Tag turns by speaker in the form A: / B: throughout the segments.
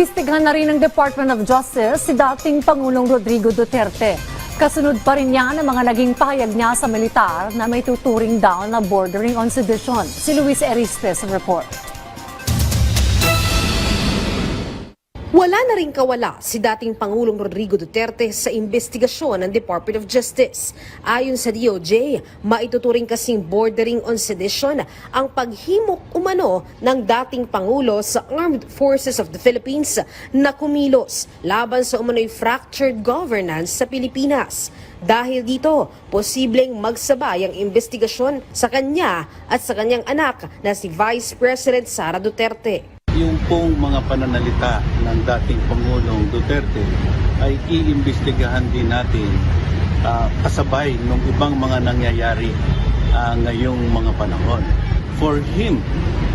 A: Iniimbestigahan na rin ng Department of Justice si dating Pangulong Rodrigo Duterte. Kasunod pa rin niya ng mga naging pahayag niya sa militar na may tuturing daw na bordering on sedition. Si Luis Erispe sa report.
B: Wala na rin kawala si dating Pangulong Rodrigo Duterte sa investigasyon ng Department of Justice. Ayon sa DOJ, maituturing kasing bordering on sedition ang paghimok umano ng dating Pangulo sa Armed Forces of the Philippines na kumilos laban sa umano'y fractured governance sa Pilipinas. Dahil dito, posibleng magsabay ang investigasyon sa kanya at sa kanyang anak na si Vice President Sara Duterte.
C: Yung pong mga pananalita ng dating Pangulong Duterte ay iimbestigahan din natin ah, kasabay ng ibang mga nangyayari ah, ngayong mga panahon. For him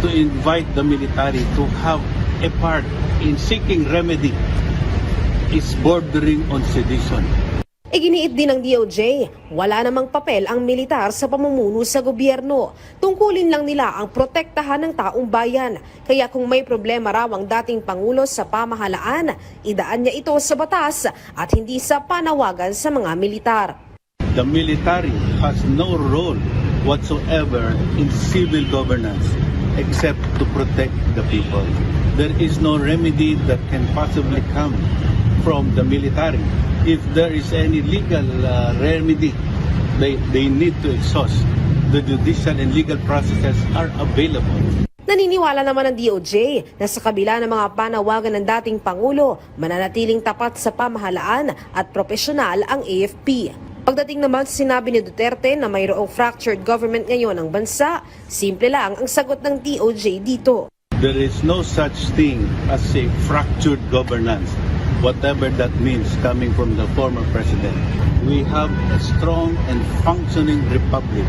C: to invite the military to have a part in seeking remedy is bordering on sedition.
B: Iginiit din ng DOJ, wala namang papel ang militar sa pamumuno sa gobyerno. Tungkulin lang nila ang protektahan ng taong bayan. Kaya kung may problema raw ang dating Pangulo sa pamahalaan, idaan niya ito sa batas at hindi sa panawagan sa mga militar.
C: The military has no role whatsoever in civil governance except to protect the people. There is no remedy that can possibly come from the military. If there is any legal uh, remedy, they, they need to exhaust. The judicial and legal processes are available.
B: Naniniwala naman ng DOJ na sa kabila ng mga panawagan ng dating Pangulo, mananatiling tapat sa pamahalaan at profesional ang AFP. Pagdating naman sa sinabi ni Duterte na mayroong fractured government ngayon ang bansa, simple lang ang sagot ng DOJ dito.
C: There is no such thing as a fractured governance, whatever that means coming from the former president. We have a strong and functioning republic.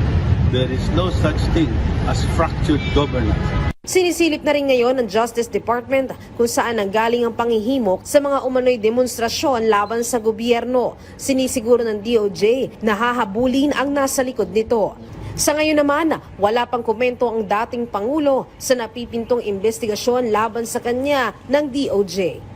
C: There is no such thing as fractured governance.
B: Sinisilip na rin ngayon ng Justice Department kung saan nanggaling ang pangihimok sa mga umano'y demonstrasyon laban sa gobyerno. Sinisiguro ng DOJ na hahabulin ang nasa likod nito. Sa ngayon naman, wala pang komento ang dating Pangulo sa napipintong investigasyon laban sa kanya ng DOJ.